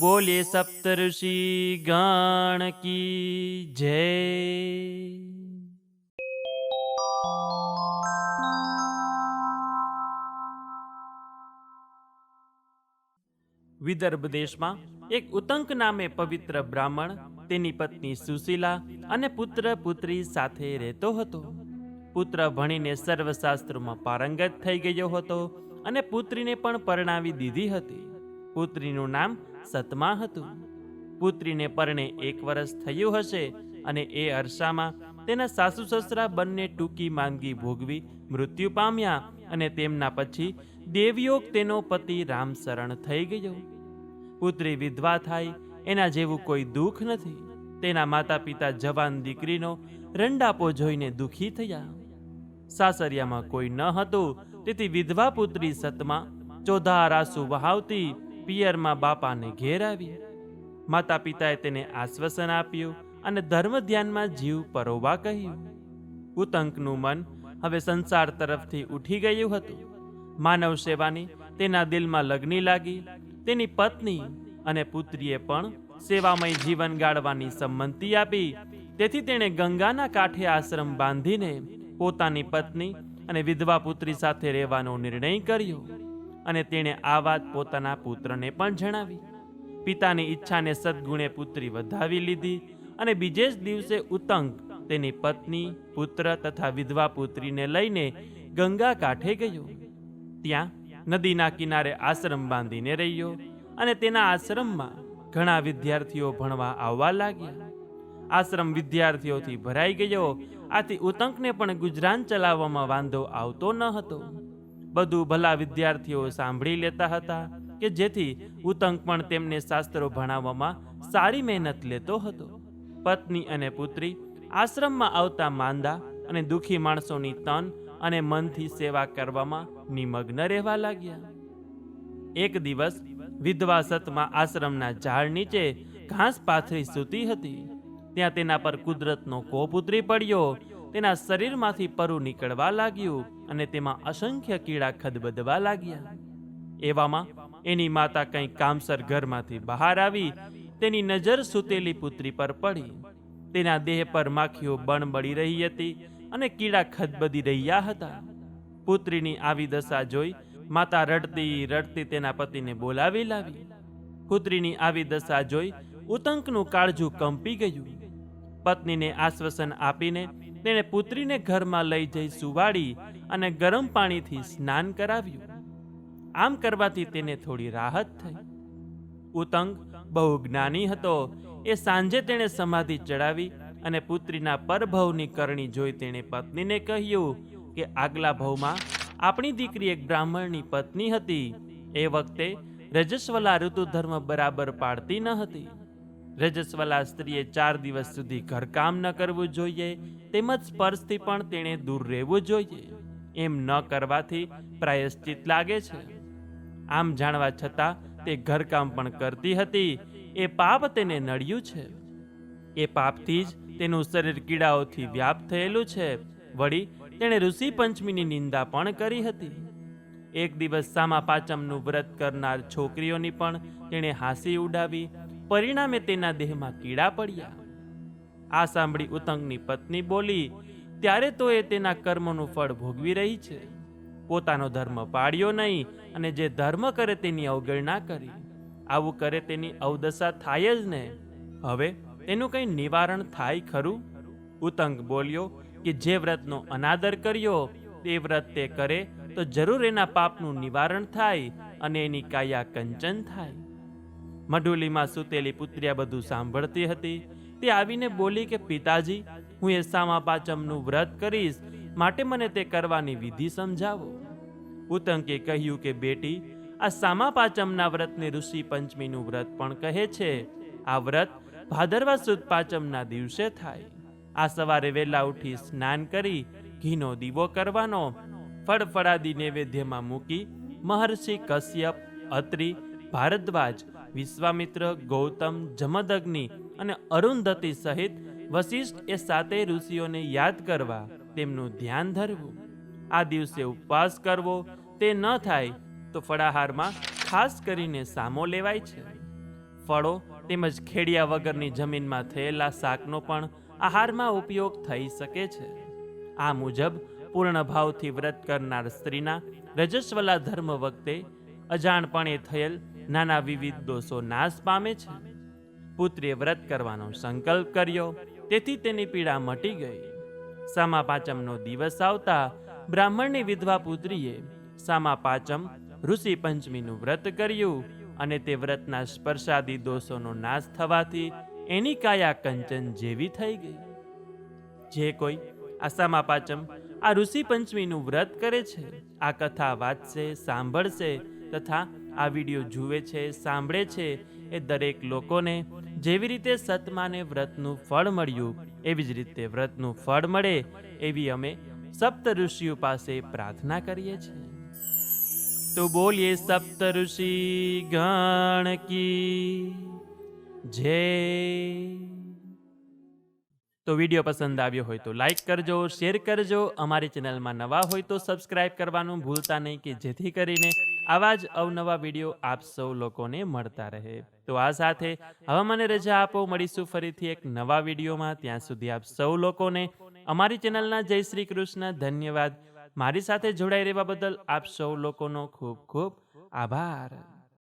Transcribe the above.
બોલીએ સપ્તઋષિ ગણ કી જય. વિદર્ભ દેશમાં એક ઉતંક નામે પવિત્ર બ્રાહ્મણ, તેની પત્ની સુશીલા અને પુત્ર પુત્રી સાથે રહેતો હતો. પુત્ર ભણીને સર્વશાસ્ત્રોમાં પારંગત થઈ ગયો હતો અને પુત્રીને પણ પરણાવી દીધી હતી. પુત્રીનું નામ સતમા હતું. પુત્રીને પરણે એક વર્ષ થયું હશે અને એ અરસામાં તેના સાસુ સસરા બંને ટૂંકી માંદગી ભોગવી મૃત્યુ પામ્યા અને તેમના પછી દેવયોગ તેનો પતિ રામ થઈ ગયો. પુત્રી વિધવા થાય, એના જેવું કોઈ દુઃખ નથી. તેના માતા પિતા જવાન દીકરીનો રંડાપો જોઈને દુઃખી થયા. સાસરિયામાં કોઈ ન હતું, તેથી વિધવા પુત્રી સતમાં ચોધાર આંસુ વહાવતી પિયરમાં બાપાને ઘેર આવી. માતા પિતાએ તેને આશ્વાસન આપ્યું અને ધર્મ ધ્યાનમાં જીવ પરોવા કહ્યું. ઉતંકનું મન હવે સંસાર તરફથી ઉઠી ગયું હતું. માનવ સેવાની તેના દિલમાં લગ્ની લાગી, તેની પત્ની અને પુત્રીએ પણ સેવામય જીવન ગાળવાની સંમતિ આપી. તેથી તેણે ગંગાના કાંઠે આશ્રમ બાંધીને પોતાની પત્ની અને વિધવા પુત્રી સાથે રહેવાનો નિર્ણય કર્યો. અને તેણે આ વાત પોતાના પુત્રને પણ જણાવી. પિતાની ઈચ્છાને સદગુણે પુત્રી વધાવી લીધી અને બીજે જ દિવસે ઉતંક તેની પત્ની, પુત્ર તથા વિધવા પુત્રીને લઈને ગંગા કાંઠે ગયો. ત્યાં નદીના કિનારે આશ્રમ બાંધીને રહ્યો અને તેના આશ્રમમાં ઘણા વિદ્યાર્થીઓ ભણવા આવવા લાગ્યા. આશ્રમ વિદ્યાર્થીઓથી ભરાઈ ગયો. આથી ઉતંકને પણ ગુજરાન ચલાવવામાં વાંધો આવતો ન હતો. બધું ભલા વિદ્યાર્થીઓ સાંભળી લેતા હતા કે જેથી ઉતંક પણ તેમને શાસ્ત્રો ભણાવવામાં સારી મહેનત લેતો હતો. પત્ની અને પુત્રી આશ્રમમાં આવતા માંદા અને દુઃખી માણસોની તન અને મનથી સેવા કરવામાં નિમગ્ન રહેવા લાગ્યા. એક દિવસ વિધવા સતમાં આશ્રમના ઝાડ નીચે ઘાસ પાથરી સૂતી હતી. ત્યાં તેના પર કુદરતનો કોપ ઉતરી પડ્યો. તેના શરીરમાંથી પરુ નીકળવા લાગ્યું. અને તેમાં અસંખ્ય કીડા ખદબદવા લાગ્યા. એવામાં એની માતા કંઈક કામસર ઘરમાંથી બહાર આવી, તેની નજર સૂતેલી પુત્રી પર પડી. તેના દેહ પર માખીઓ બણબડી રહી હતી અને કીડા ખદબદી રહ્યા હતા. પુત્રીની આવી દશા જોઈ માતા રડતી રડતી તેના પતિને બોલાવી લાવી. પુત્રીની આવી દશા જોઈ ઉતંકનું કાળજું કંપી ગયું. પત્નીને આશ્વાસન આપીને તેણે પુત્રીને ઘરમાં લઈ જઈ સુવાડી અને ગરમ પાણીથી સ્નાન કરાવ્યું. આમ કરવાથી તેને થોડી રાહત થઈ. ઉતંગ બહુ જ્ઞાની હતો. એ સાંજે તેણે સમાધિ ચડાવી અને પુત્રીના પરભવની કરણી જોઈ તેણે પત્નીને કહ્યું કે, આગલા ભવમાં આપણી દીકરી એક બ્રાહ્મણની પત્ની હતી. એ વખતે રજસ્વલા ઋતુ ધર્મ બરાબર પાડતી ન હતી. રજસ્વલા સ્ત્રીએ ચાર દિવસ સુધી ઘરકામ ન કરવું જોઈએ, તેમજ સ્પર્શથી પણ તેણે દૂર રહેવું જોઈએ. એમ ન કરવાથી પ્રાયશ્ચિત લાગે છે. આમ જાણવા છતાં તે ઘરકામ પણ કરતી હતી. એ પાપ તેને નડ્યું છે. એ પાપથી જ તેનું શરીર કીડાઓથી વ્યાપ થયેલું છે. વળી તેણે ઋષિ પંચમીની નિંદા પણ કરી હતી. એક દિવસ સામા પાંચમનું વ્રત કરનાર છોકરીઓની પણ તેણે હાંસી ઉડાવી પરિણામે તેના દેહમાં કીડા પડ્યા. આ સાંભળી ઉતંગની પત્ની બોલી, ત્યારે તો એ તેના કર્મનું ફળ ભોગવી રહી છે. પોતાનો ધર્મ પાળ્યો નહીં અને જે ધર્મ કરે તેની અવગણના કરી. આવું કરે તેની અવદશા થાય જ ને. હવે તેનું કંઈ નિવારણ થાય ખરું? ઉતંગ બોલ્યો, કે જે વ્રતનો અનાદર કર્યો, તે વ્રત તે કરે તો જરૂર એના પાપનું નિવારણ થાય અને એની કાયા કંચન થાય. મઢુલીમાં સૂતેલી પુત્રિયા બધું સાંભળતી હતી. તે આવીને બોલી કે, પિતાજી, હું એ પાંચમનું વ્રત કરીશ. માટે મને તે કરવાની વિધિ સમજાવો. ઉતંકે કહ્યું કે, બેટી, આ સામા પાચમના વ્રતને ઋષિ પંચમીનું વ્રત પણ કહે છે. આ વ્રત ભાદરવા સુદ પાંચમના દિવસે થાય. આ સવારે વહેલા ઉઠી સ્નાન કરી, ઘીનો દીવો કરવાનો, ફળફળાદી નૈવેદ્યમાં મૂકી, મહર્ષિ કશ્યપ, અત્રિ, ભારદ્વાજ વિશ્વામિત્ર ગૌતમ જમદગ્નિ અને અરુંધતી સહિત વશિષ્ઠ એ સાતે ઋષિઓને યાદ કરવા તેમનું ધ્યાન ધરવું. આ દિવસે ઉપવાસ કરવો તે ન થાય તો ફળાહારમાં ખાસ કરીને સામો લેવાય છે. ફળો તેમજ ખેડિયા વગરની જમીનમાં થયેલા શાકનો પણ આહારમાં ઉપયોગ થઈ શકે છે. આ મુજબ પૂર્ણ ભાવથી વ્રત કરનાર સ્ત્રીના રજસ્વલા ધર્મ વખતે અજાણપણે થયેલ નાના વિવિધ દોષો નાશ પામે છે. પુત્રીએ વ્રત કરવાનો સંકલ્પ કર્યો, તેથી તેની પીડા મટી ગઈ. સામા પાંચમનો દિવસ આવતા બ્રાહ્મણની વિધવા પુત્રીએ સામા પાંચમ ઋષિ પંચમીનું વ્રત કર્યું અને તે વ્રતના સ્પર્શાદી દોષોનો નાશ થવાથી એની કાયા કંચન જેવી થઈ ગઈ. જે કોઈ આ સામા પાંચમ આ ઋષિ પંચમીનું વ્રત કરે છે, આ કથા વાંચશે, સાંભળશે તથા આ વીડિયો જુએ છે, સાંભળે છે એ દરેક લોકોને જેવી રીતે સતમાને વ્રતનું ફળ મળ્યું, એવી જ રીતે વ્રતનું ફળ મળે, એવી અમે સપ્ત ઋષિઓ પાસે પ્રાર્થના કરીએ છીએ. તો બોલીએ સપ્ત ઋષિ ગણ કી જય. તો વીડિયો પસંદ આવ્યો હોય તો લાઈક કરજો, શેર કરજો, અમારી ચેનલમાં નવા હોય તો સબસ્ક્રાઇબ કરવાનું ભૂલતા નહીં કે જેથી કરીને આવા જ અવનવા વીડિયો આપ સૌ લોકોને મળતા રહે. તો આ સાથે હવે મને રજા આપો. મળીશું ફરીથી એક નવા વિડીયોમાં. ત્યાં સુધી આપ સૌ લોકોને અમારી ચેનલના જય શ્રી કૃષ્ણ. ધન્યવાદ. મારી સાથે જોડાઈ રહેવા બદલ આપ સૌ લોકોનો ખૂબ ખૂબ આભાર.